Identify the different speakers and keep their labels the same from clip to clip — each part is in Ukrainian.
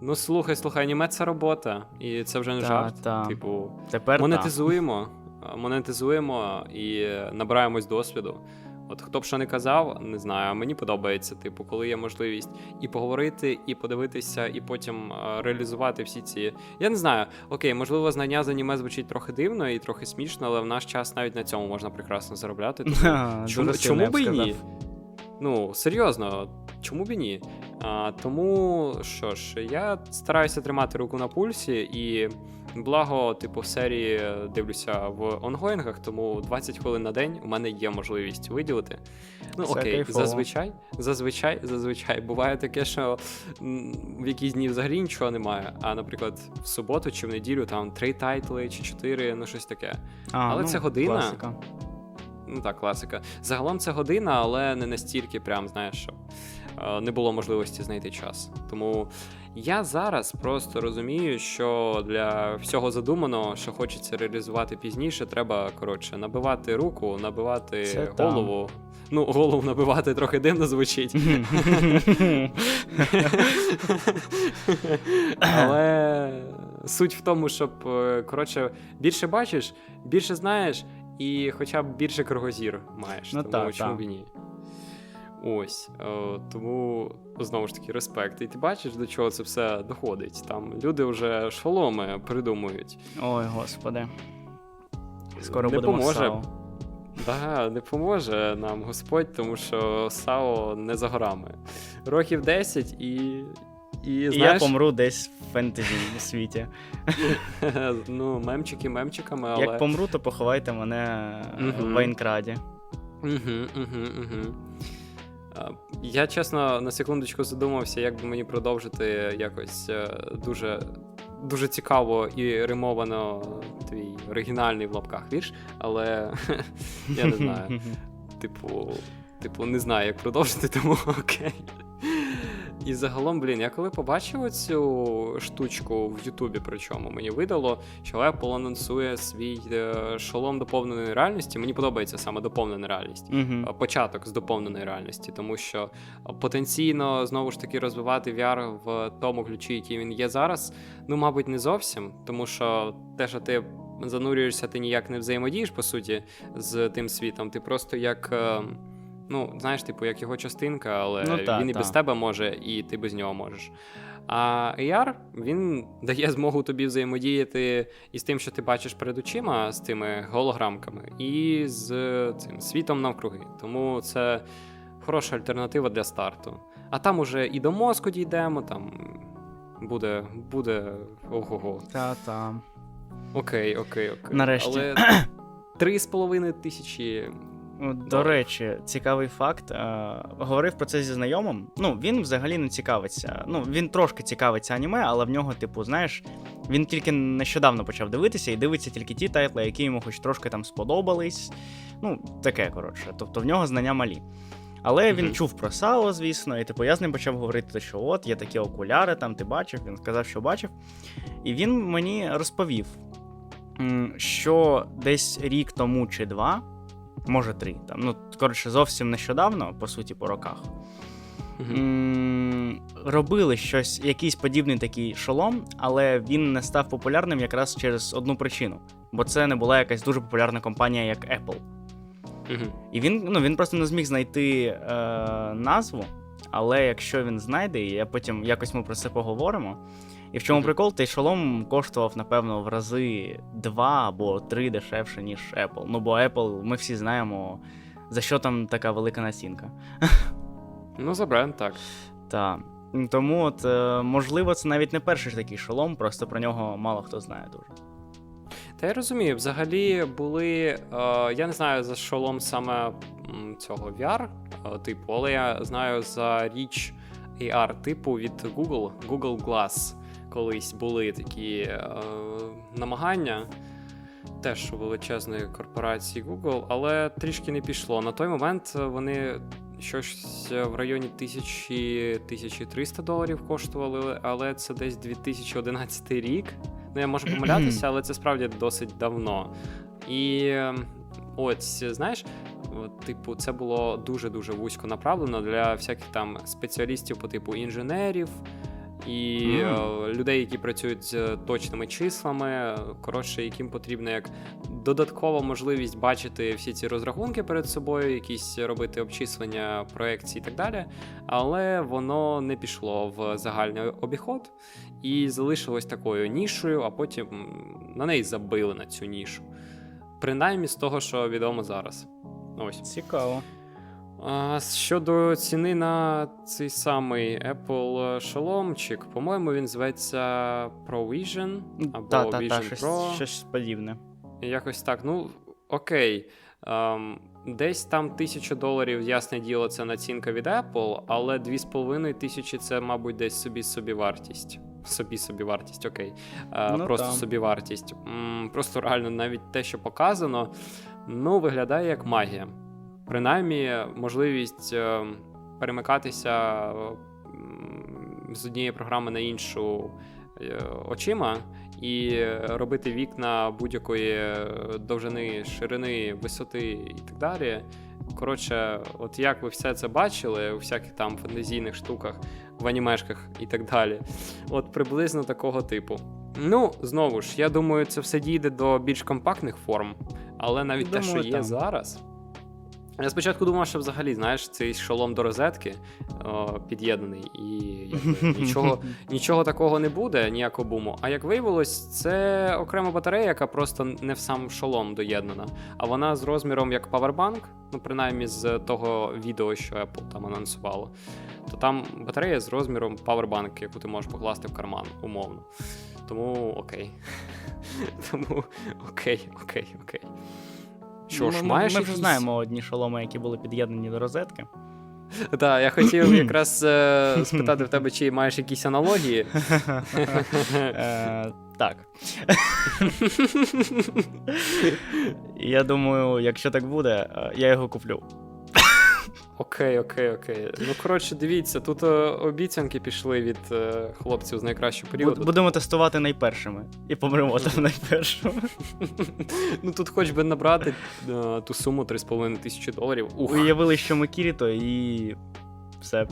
Speaker 1: Ну слухай, слухай, аніме це робота, і це вже не
Speaker 2: Та,
Speaker 1: жарт.
Speaker 2: та.
Speaker 1: Типу,
Speaker 2: Тепер
Speaker 1: монетизуємо, та. монетизуємо і набираємось досвіду. От хто б що не казав, не знаю, мені подобається, типу, коли є можливість і поговорити, і подивитися, і потім а, реалізувати всі ці. Я не знаю, окей, можливо, знання з аніме звучить трохи дивно і трохи смішно, але в наш час навіть на цьому можна прекрасно заробляти. Тому Чому, чому
Speaker 2: б
Speaker 1: би і ні? Ну, серйозно, чому б і ні? А, тому що ж, я стараюся тримати руку на пульсі, і благо, типу, в серії дивлюся в онгоїнгах, тому 20 хвилин на день у мене є можливість виділити. Ну
Speaker 2: Це
Speaker 1: окей,
Speaker 2: кайфово.
Speaker 1: зазвичай, зазвичай, зазвичай буває таке, що в якісь дні взагалі нічого немає. А, наприклад, в суботу чи в неділю там три тайтли чи чотири, ну щось таке.
Speaker 2: А,
Speaker 1: Але
Speaker 2: ну,
Speaker 1: це година.
Speaker 2: Класика.
Speaker 1: Ну так, класика. Загалом це година, але не настільки, прям, знаєш, що е, не було можливості знайти час. Тому я зараз просто розумію, що для всього задуманого, що хочеться реалізувати пізніше, треба коротше набивати руку, набивати
Speaker 2: Це там.
Speaker 1: голову. Ну, голову набивати трохи дивно звучить. Але суть в тому, щоб е, коротше, більше бачиш, більше знаєш, і хоча б більше кругозір маєш.
Speaker 2: Ну
Speaker 1: тому
Speaker 2: так,
Speaker 1: чому
Speaker 2: так.
Speaker 1: б і ні? Ось. Е, тому знову ж таки респект. І ти бачиш, до чого це все доходить. Там люди вже шоломи придумують.
Speaker 2: Ой, господи. Скоро
Speaker 1: не
Speaker 2: будемо
Speaker 1: поможе.
Speaker 2: САО.
Speaker 1: Да, не поможе нам Господь, тому що САО не за горами. Років 10 і. І,
Speaker 2: І я помру десь в фентезі світі.
Speaker 1: ну, мемчики мемчиками, але.
Speaker 2: Як помру, то поховайте мене
Speaker 1: Мгм.
Speaker 2: в Вайнкраді.
Speaker 1: Угу, угу, угу. Я чесно на секундочку задумався, як би мені продовжити якось е, дуже, дуже цікаво і римовано твій оригінальний в лапках вірш, але я не знаю. Типу, типу, не знаю, як продовжити, тому окей. І загалом, блін, я коли побачив цю штучку в Ютубі, причому мені видало, що Apple анонсує свій е, шолом доповненої реальності. Мені подобається саме доповнена реальність. Е, Початок з доповненої реальності, тому що е, потенційно знову ж таки розвивати VR в тому ключі, який він є зараз, ну, мабуть, не зовсім, тому що те, що ти занурюєшся, ти ніяк не взаємодієш, по суті, з тим світом. Ти просто як. Е, Ну, знаєш, типу, як його частинка, але
Speaker 2: Ну, та,
Speaker 1: він і
Speaker 2: та.
Speaker 1: без тебе може, і ти без нього можеш. А AR, він дає змогу тобі взаємодіяти із тим, що ти бачиш перед очима, з тими голограмками, і з цим світом навкруги. Тому це хороша альтернатива для старту. А там уже і до мозку дійдемо, там буде, буде ого-го.
Speaker 2: Та-та.
Speaker 1: Окей, окей, окей.
Speaker 2: Нарешті.
Speaker 1: Але три з половиною тисячі.
Speaker 2: До речі, цікавий факт. Е, говорив про це зі знайомим. Ну, він взагалі не цікавиться. Ну, він трошки цікавиться аніме, але в нього, типу, знаєш, він тільки нещодавно почав дивитися і дивиться тільки ті тайтли, які йому хоч трошки там сподобались. Ну, таке, коротше. Тобто в нього знання малі. Але він
Speaker 1: Мгм.
Speaker 2: чув про САО, звісно, і типу я з ним почав говорити, що от є такі окуляри, там ти бачив, він сказав, що бачив. І він мені розповів, що десь рік тому чи два, може три, там, ну, коротше, зовсім нещодавно, по суті, по роках, робили щось, якийсь подібний такий шолом, але він не став популярним якраз через одну причину. Бо це не була якась дуже популярна компанія, як Apple. І він, ну, він просто не зміг знайти е, назву. Але якщо він знайде, і я потім якось ми про це поговоримо. І в чому прикол, той шолом коштував, напевно, в рази два або три дешевше, ніж Apple. Ну, бо Apple, ми всі знаємо, за що там така велика націнка.
Speaker 1: Ну, за бренд, так.
Speaker 2: Та. Тому, от, е, можливо, це навіть не перший ж такий шолом, просто про нього мало хто знає дуже.
Speaker 1: Та я розумію, взагалі були. Е, я не знаю за шолом саме цього VR е, типу, але я знаю за річ AR типу від Google, Google Glass. Колись були такі е, намагання. Теж у величезної корпорації Google, але трішки не пішло. На той момент вони щось в районі 1000 1300 доларів коштували, але це десь 2011 рік. Ну, я можу помилятися, але це справді досить давно. І ось, знаєш, типу, це було дуже-дуже вузько направлено для всяких там спеціалістів по типу інженерів. І е, людей, які працюють з точними числами, коротше, яким потрібна як додаткова можливість бачити всі ці розрахунки перед собою, якісь робити обчислення проекцій і так далі. Але воно не пішло в загальний обіход і залишилось такою нішою, а потім на неї забили на цю нішу. Принаймні з того, що відомо зараз. Ось.
Speaker 2: Цікаво.
Speaker 1: А щодо ціни на цей самий Apple шоломчик, по-моєму, він зветься ProVision або
Speaker 2: Та, та, та,
Speaker 1: Vision
Speaker 2: щось,
Speaker 1: Pro.
Speaker 2: щось подібне.
Speaker 1: Якось так. Ну, окей. Ем, десь там тисяча доларів, ясне діло, це націнка від Apple, але 2,5 тисячі це, мабуть, десь собі собі вартість. Собі собі вартість, окей. Е,
Speaker 2: Ну,
Speaker 1: просто
Speaker 2: та.
Speaker 1: собі вартість. М, просто реально навіть те, що показано, ну, виглядає як магія. Принаймні, можливість е, перемикатися з однієї програми на іншу е, очима і робити вікна будь-якої е, довжини, ширини, висоти і так далі. Коротше, от як ви все це бачили у всяких там фантазійних штуках, в анімешках і так далі. От приблизно такого типу. Ну, знову ж, я думаю, це все дійде до більш компактних форм, але навіть те,
Speaker 2: Думаю,
Speaker 1: що є
Speaker 2: там.
Speaker 1: зараз. Я спочатку думав, що взагалі, знаєш, цей шолом до розетки о, під'єднаний, і якби, нічого, нічого такого не буде, ніякого буму. А як виявилось, це окрема батарея, яка просто не в сам шолом доєднана, а вона з розміром як павербанк, ну принаймні з того відео, що Apple там анонсувало. То там батарея з розміром павербанк, яку ти можеш покласти в карман, умовно. Тому окей. Тому окей, окей, окей. Що ж,
Speaker 2: ми,
Speaker 1: маєш
Speaker 2: ми вже
Speaker 1: якісь-
Speaker 2: знаємо одні шоломи, які були під'єднані до розетки.
Speaker 1: Так, я хотів якраз е, спитати в тебе, чи маєш якісь аналогії.
Speaker 2: Е, Так. Я думаю, якщо так буде, е, я його куплю.
Speaker 1: Окей, окей, окей. Ну коротше, дивіться, тут е, обіцянки пішли від е, хлопців з найкращого періоду.
Speaker 2: Будемо тестувати найпершими. І помремо там найпершими.
Speaker 1: ну тут хоч би набрати е, ту суму 3,5 тисячі доларів. Ух.
Speaker 2: Уявили, що ми Кіріто, і все.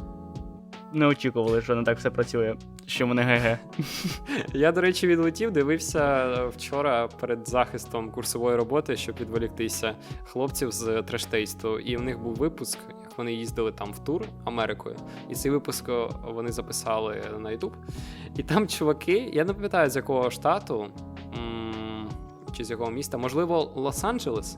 Speaker 2: Не очікували, що не так все працює. Що мене ГГ.
Speaker 1: Я, до речі, відлетів, дивився е, вчора перед захистом курсової роботи, щоб відволіктися хлопців з трештейсту. І в них був випуск, як вони їздили там в тур Америкою. І цей випуск е, вони записали на YouTube. І там чуваки, я не пам'ятаю з якого штату чи з якого міста, можливо, Лос-Анджелес.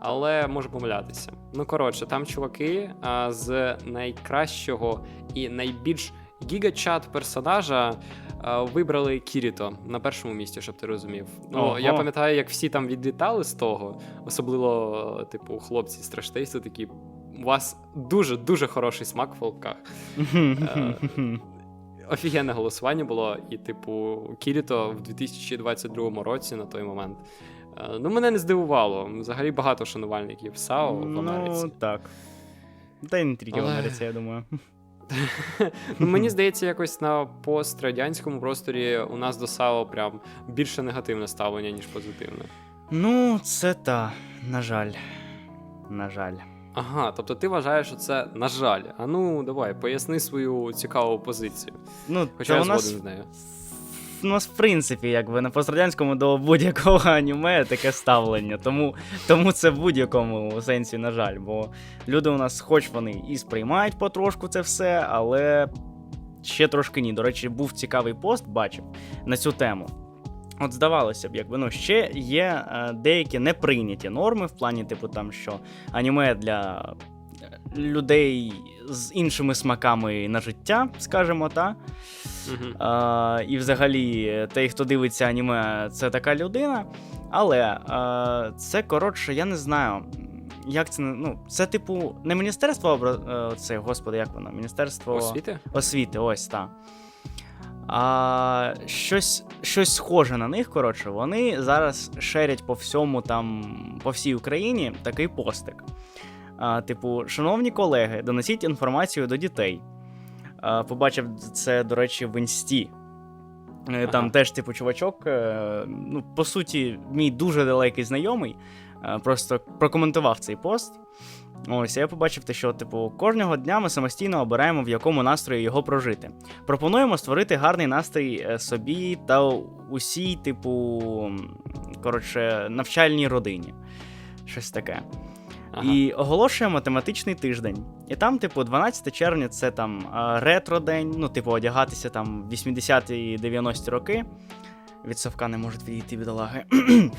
Speaker 1: Але можу помилятися. Ну коротше, там чуваки а, з найкращого і найбільш гігачат персонажа а, вибрали Кіріто на першому місці, щоб ти розумів. Ну
Speaker 2: Ого.
Speaker 1: я пам'ятаю, як всі там відлітали з того, особливо, типу, хлопці з трештейсту такі. У вас дуже дуже хороший смак в волках. Офігенне голосування було, і, типу, Кіріто в 2022 році на той момент. Е, Ну, мене не здивувало. Взагалі багато шанувальників САО в Америці.
Speaker 2: Ну, так. Та й не тільки в Америці, я думаю.
Speaker 1: Ну, мені здається, якось на пострадянському просторі у нас до САО прям більше негативне ставлення, ніж позитивне.
Speaker 2: Ну, це та, на жаль. На жаль.
Speaker 1: Ага, тобто ти вважаєш, що це на жаль. А ну давай, поясни свою цікаву позицію.
Speaker 2: Ну,
Speaker 1: Хоча я
Speaker 2: у нас,
Speaker 1: згоден з нею.
Speaker 2: Нас, в принципі, якби на пострадянському до будь-якого аніме таке ставлення. Тому, тому це в будь-якому сенсі, на жаль. Бо люди у нас, хоч вони і сприймають потрошку це все, але ще трошки ні. До речі, був цікавий пост, бачив на цю тему. От здавалося б, якби ну ще є е, деякі неприйняті норми в плані, типу, там, що аніме для е, людей з іншими смаками на життя, скажімо так.
Speaker 1: Угу.
Speaker 2: А, і взагалі, той, хто дивиться аніме, це така людина. Але а, це коротше, я не знаю. Як це ну, це типу не міністерство обра... е, це, господи, як воно? Міністерство
Speaker 1: Освіти?
Speaker 2: освіти, ось так. А щось, щось схоже на них, коротше, вони зараз шерять по всьому там, по всій Україні такий постик. А, типу, шановні колеги, донесіть інформацію до дітей. Побачив це, до речі, в інсті. Е, Там
Speaker 1: Ага.
Speaker 2: теж, типу, чувачок, е, ну, по суті, мій дуже далекий знайомий, е, просто прокоментував цей пост. Ось, я побачив те, що, типу, кожного дня ми самостійно обираємо, в якому настрої його прожити. Пропонуємо створити гарний настрій собі та усій, типу, коротше, навчальній родині. Щось таке.
Speaker 1: Ага.
Speaker 2: І оголошуємо тематичний тиждень. І там, типу, 12 червня це там е, ретро-день, ну, типу, одягатися там 80-ті 90-ті роки. Від совка не можуть відійти бідолаги.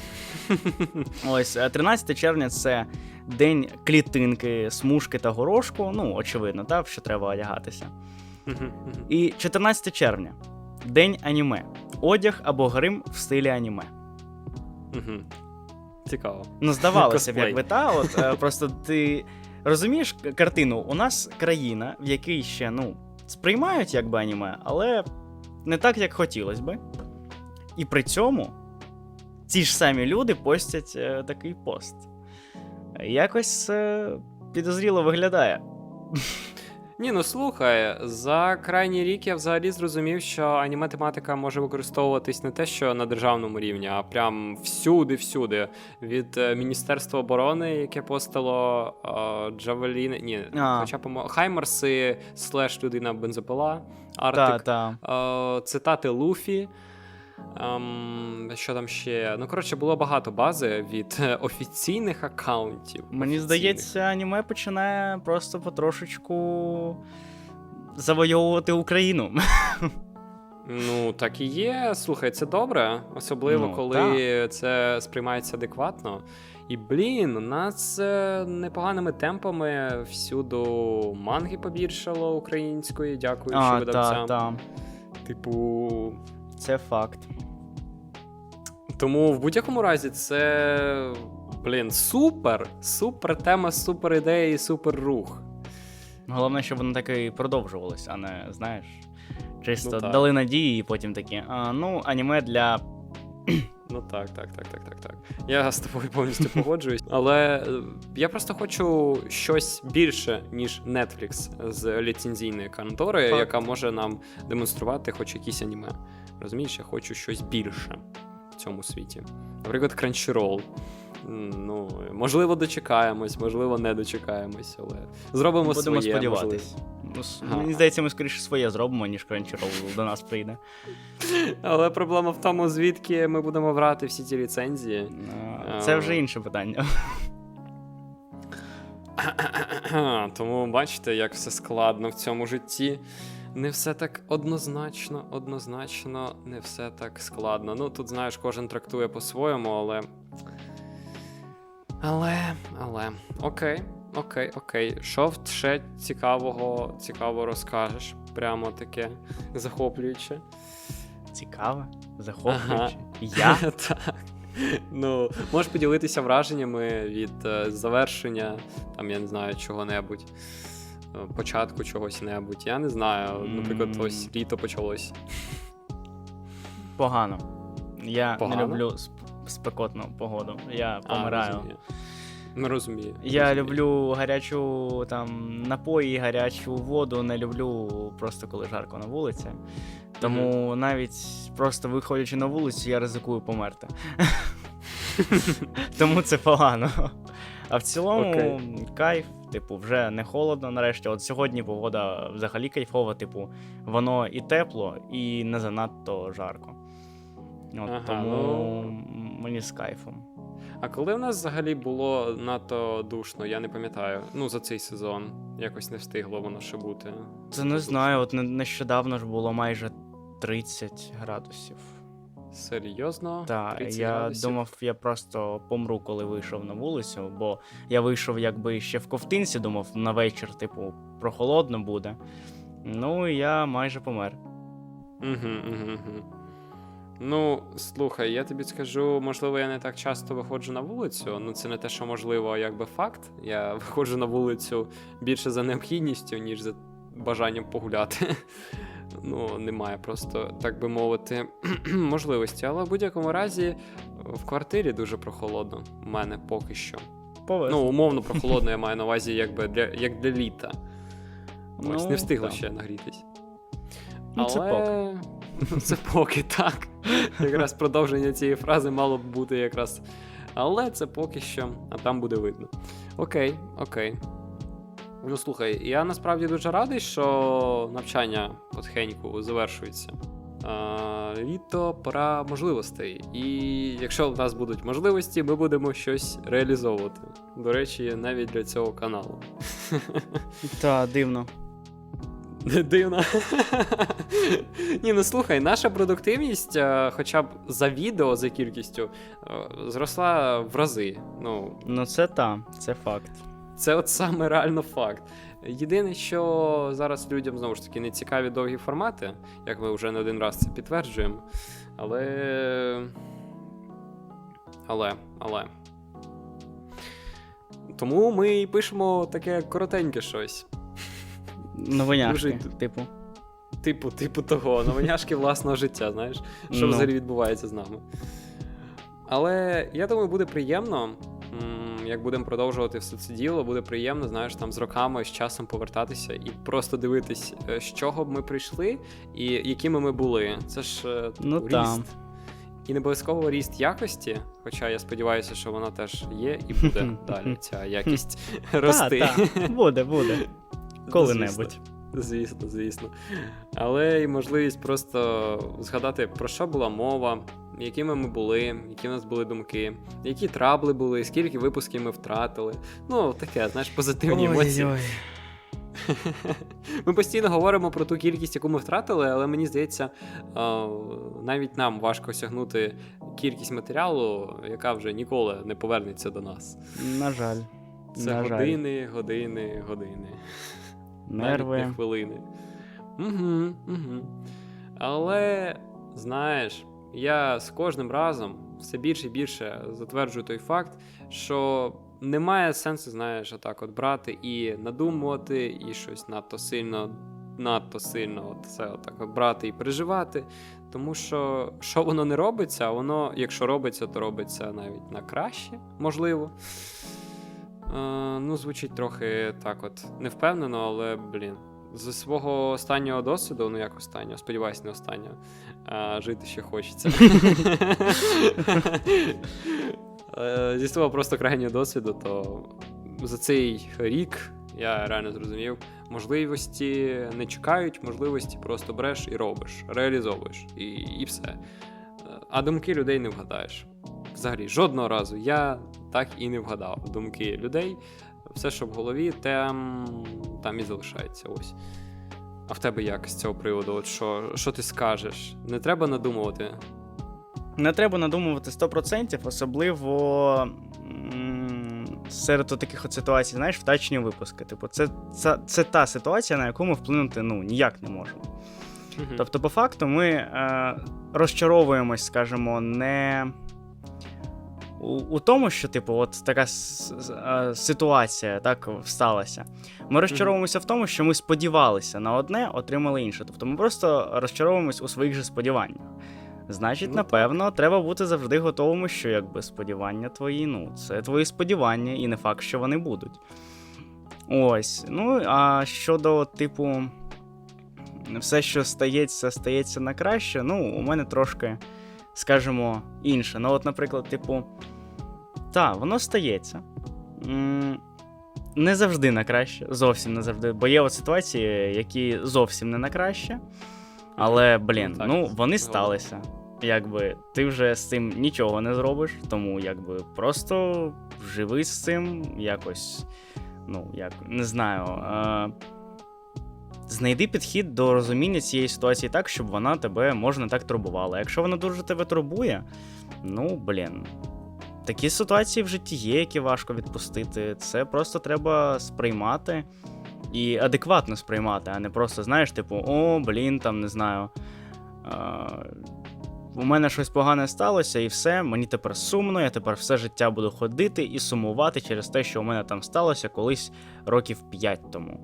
Speaker 2: Ось, е, 13 червня це день клітинки, смужки та горошку. Ну, очевидно, так, що треба одягатися. І 14 червня день аніме. Одяг або грим в стилі аніме.
Speaker 1: Цікаво.
Speaker 2: Ну, здавалося б, якби та, от е, просто ти розумієш картину, у нас країна, в якій ще ну, сприймають якби аніме, але не так, як хотілося би. І при цьому ті ж самі люди постять е, такий пост. Якось е, підозріло виглядає.
Speaker 1: Ні, ну слухай, за крайній рік я взагалі зрозумів, що аніме-тематика може використовуватись не те, що на державному рівні, а прям всюди-всюди. Від е, Міністерства оборони, яке постало е, Джавеліни, ні,
Speaker 2: А.
Speaker 1: хоча по Хаймерси, слеш людина бензопила, Артик,
Speaker 2: та.
Speaker 1: е, цитати Луфі. Ем, що там ще? Ну, коротше, було багато бази від е, офіційних аккаунтів.
Speaker 2: Мені
Speaker 1: офіційних.
Speaker 2: здається, аніме починає просто потрошечку завойовувати Україну.
Speaker 1: Ну, так і є. Слухай, це добре, особливо
Speaker 2: Ну,
Speaker 1: коли це сприймається адекватно. І блін, у нас е, непоганими темпами всюду манги побільшало української, дякуючи
Speaker 2: А,
Speaker 1: видавцям.
Speaker 2: та, та.
Speaker 1: Типу.
Speaker 2: Це факт.
Speaker 1: Тому в будь-якому разі це. Блін, супер! Супер тема, супер ідея і супер рух.
Speaker 2: Головне, щоб воно так і продовжувалось, а не, знаєш, чисто
Speaker 1: Ну,
Speaker 2: дали надії і потім такі. А, ну, аніме для.
Speaker 1: Ну так, так, так, так, так, так. Я з тобою повністю погоджуюсь. Але е, я просто хочу щось більше, ніж Netflix з ліцензійної контори,
Speaker 2: Факт.
Speaker 1: яка може нам демонструвати хоч якісь аніме. Розумієш, я хочу щось більше в цьому світі. Наприклад, Crunchyroll. Ну, можливо, дочекаємось, можливо, не дочекаємось, але зробимо
Speaker 2: Будемо
Speaker 1: своє.
Speaker 2: сподіватись. Ну. Мені здається, ми скоріше своє зробимо, ніж Crunchyroll до нас прийде.
Speaker 1: Але проблема в тому, звідки ми будемо брати всі ці ліцензії.
Speaker 2: Це вже інше питання.
Speaker 1: Тому бачите, як все складно в цьому житті. Не все так однозначно, однозначно, не все так складно. Ну, тут, знаєш, кожен трактує по-своєму, але. Але, але. Окей, окей, окей. Що ще цікавого, цікаво розкажеш? Прямо таке захоплююче.
Speaker 2: Цікаво, захоплююче.
Speaker 1: Ага.
Speaker 2: Я?
Speaker 1: так. Ну, можеш поділитися враженнями від е, завершення, там, я не знаю, чого-небудь. Початку чогось небудь. Я не знаю. Наприклад, ось літо почалось.
Speaker 2: Погано. Я
Speaker 1: Погано?
Speaker 2: не люблю спекотну погоду. Я
Speaker 1: А,
Speaker 2: помираю.
Speaker 1: розумію. Не розумію.
Speaker 2: Я
Speaker 1: розумію.
Speaker 2: люблю гарячу там напої, гарячу воду, не люблю просто коли жарко на вулиці. Тому навіть просто виходячи на вулицю, я ризикую померти. Тому це погано. А в цілому
Speaker 1: Окей.
Speaker 2: кайф, типу, вже не холодно нарешті. От сьогодні погода взагалі кайфова, типу, воно і тепло, і не занадто жарко. От,
Speaker 1: Ага,
Speaker 2: тому
Speaker 1: ну.
Speaker 2: мені з кайфом.
Speaker 1: А коли в нас взагалі було надто душно, я не пам'ятаю. Ну, за цей сезон. Якось не встигло воно ще бути.
Speaker 2: Це не знаю, от не- нещодавно ж було майже 30 градусів.
Speaker 1: Серйозно?
Speaker 2: Так, я
Speaker 1: градусів?
Speaker 2: думав, я просто помру, коли вийшов на вулицю, бо я вийшов якби ще в ковтинці, думав, на вечір, типу, прохолодно буде. Ну, і я майже помер.
Speaker 1: Угу, угу, угу. Ну, слухай, я тобі скажу, можливо, я не так часто виходжу на вулицю. Ну, це не те, що можливо, якби факт. Я виходжу на вулицю більше за необхідністю, ніж за бажанням погуляти. Ну, немає просто, так би мовити, можливості. Але в будь-якому разі в квартирі дуже прохолодно. У мене поки що.
Speaker 2: Повезло.
Speaker 1: Ну, умовно прохолодно, я маю на увазі, якби для, як для літа. Ось
Speaker 2: Ну,
Speaker 1: не встигло
Speaker 2: так.
Speaker 1: ще нагрітись.
Speaker 2: Ну, це
Speaker 1: Але Ну, Це поки так. Якраз продовження цієї фрази мало б бути якраз. Але це поки що, а там буде видно. Окей, окей. Ну слухай, я насправді дуже радий, що навчання потихеньку завершується. Літо пора можливостей. І якщо в нас будуть можливості, ми будемо щось реалізовувати. До речі, навіть для цього каналу.
Speaker 2: Та, дивно.
Speaker 1: Дивно. Ні, ну слухай, наша продуктивність, е, хоча б за відео, за кількістю, е, зросла в рази. Ну,
Speaker 2: Ну, це та, це факт.
Speaker 1: Це от саме реально факт. Єдине, що зараз людям знову ж таки не цікаві довгі формати, як ми вже не один раз це підтверджуємо. Але. Але, але. Тому ми і пишемо таке коротеньке щось.
Speaker 2: Новиняшки,
Speaker 1: Дуже-
Speaker 2: типу.
Speaker 1: Типу, типу того, новиняшки власного життя, знаєш, що
Speaker 2: Ну.
Speaker 1: взагалі відбувається з нами. Але я думаю, буде приємно, як будемо продовжувати все це діло, буде приємно, знаєш, там з роками, з часом повертатися і просто дивитись, е, з чого б ми прийшли і якими ми були. Це ж е,
Speaker 2: Ну,
Speaker 1: ріст.
Speaker 2: там.
Speaker 1: І не обов'язково ріст якості, хоча я сподіваюся, що вона теж є і буде далі ця якість рости.
Speaker 2: Буде, буде. Коли-небудь.
Speaker 1: Звісно, звісно. Але й можливість просто згадати, про що була мова, якими ми були, які в нас були думки, які трабли були, скільки випусків ми втратили. Ну, таке, знаєш, позитивні емоції.
Speaker 2: Ой-ой.
Speaker 1: Ми постійно говоримо про ту кількість, яку ми втратили, але мені здається, навіть нам важко осягнути кількість матеріалу, яка вже ніколи не повернеться до нас.
Speaker 2: На жаль.
Speaker 1: Це
Speaker 2: На жаль.
Speaker 1: години, години, години. Навіть не хвилини. Угу, угу. Але знаєш, я з кожним разом все більше і більше затверджую той факт, що немає сенсу, знаєш, отак от брати і надумувати, і щось надто сильно, надто сильно от це отак от брати і переживати. Тому що що воно не робиться, воно, якщо робиться, то робиться навіть на краще, можливо. Е, ну, звучить трохи так от невпевнено, але, блін. З свого останнього досвіду, ну як останнього, сподіваюсь, не останнього, а, жити ще хочеться. Е, Зі свого просто крайнього досвіду, то за цей рік я реально зрозумів, можливості не чекають, можливості просто береш і робиш, реалізовуєш, і, і все. Е, А думки людей не вгадаєш. Взагалі, жодного разу я так і не вгадав думки людей. Все, що в голові, там, там і залишається. Ось. А в тебе як з цього приводу? От що, що ти скажеш? Не треба надумувати.
Speaker 2: Не треба надумувати 100%, особливо серед таких от ситуацій, знаєш, втрачені випуски. Типу, це, це, це та ситуація, на яку ми вплинути ну, ніяк не можемо.
Speaker 1: Мгм.
Speaker 2: Тобто, по факту, ми е, розчаровуємось, скажімо, не у, у тому, що, типу, от така ситуація так сталася. Ми розчаровуємося в тому, що ми сподівалися на одне, отримали інше. Тобто ми просто розчаровуємось у своїх же сподіваннях. Значить,
Speaker 1: Ну,
Speaker 2: напевно, треба бути завжди готовими, що якби сподівання твої, ну, це твої сподівання, і не факт, що вони будуть. Ось. Ну, а щодо, типу, все, що стається, стається на краще, ну, у мене трошки, скажімо, інше. Ну, от, наприклад, типу, та, воно стається. Не завжди на краще, зовсім не завжди. Бо є от ситуації, які зовсім не на краще. Але, блін,
Speaker 1: Ну,
Speaker 2: ну вони сталися. Якби ти вже з цим нічого не зробиш, тому якби просто живи з цим якось. Ну, як не знаю. Е- знайди підхід до розуміння цієї ситуації так, щоб вона тебе можна так турбувала. Якщо вона дуже тебе турбує, ну блін. Такі ситуації в житті є, які важко відпустити. Це просто треба сприймати і адекватно сприймати, а не просто, знаєш, типу, о, блін, там не знаю. А, у мене щось погане сталося, і все, мені тепер сумно, я тепер все життя буду ходити і сумувати через те, що у мене там сталося колись років 5 тому.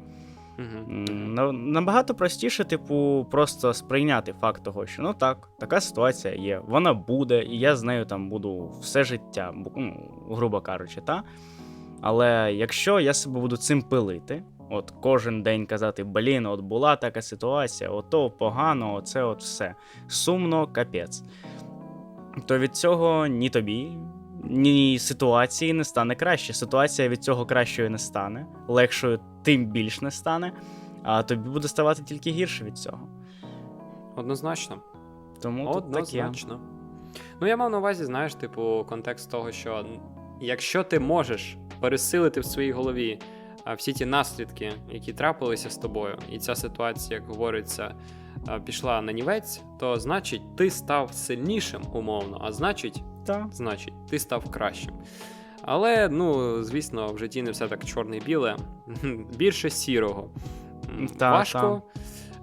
Speaker 2: На- Набагато простіше, типу, просто сприйняти факт того, що ну так, така ситуація є, вона буде, і я з нею там буду все життя, ну, грубо кажучи, та. Але якщо я себе буду цим пилити, От кожен день казати, блін, от була така ситуація, ото погано, оце от все. Сумно, капець. То від цього ні тобі, ні ситуації не стане краще. Ситуація від цього кращою не стане, легшою тим більш не стане, а тобі буде ставати тільки гірше від цього.
Speaker 1: Однозначно.
Speaker 2: Тому тут таке.
Speaker 1: Ну, я мав на увазі, знаєш, типу, контекст того, що якщо ти можеш пересилити в своїй голові всі ті наслідки, які трапилися з тобою, і ця ситуація, як говориться, пішла на нівець, то значить ти став сильнішим умовно, а значить,
Speaker 2: Та.
Speaker 1: значить, ти став кращим. Але, ну, звісно, в житті не все так чорне і біле, більше сірого.
Speaker 2: Та,
Speaker 1: Важко,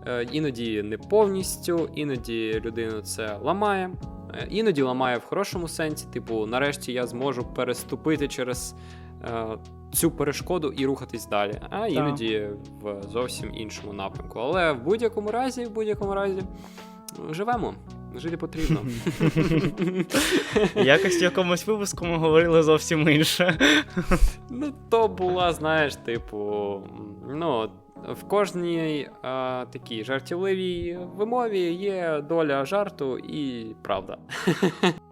Speaker 1: Е, іноді не повністю, іноді людину це ламає. Е, Іноді ламає в хорошому сенсі, типу, нарешті я зможу переступити через е, цю перешкоду і рухатись далі. А іноді в зовсім іншому напрямку. Але в будь-якому разі, в будь-якому разі, живемо. Жити потрібно.
Speaker 2: Якось в якомусь випуску ми говорили зовсім інше.
Speaker 1: Ну, то була, знаєш, типу, ну, в кожній а, такій жартівливій вимові є доля жарту і правда.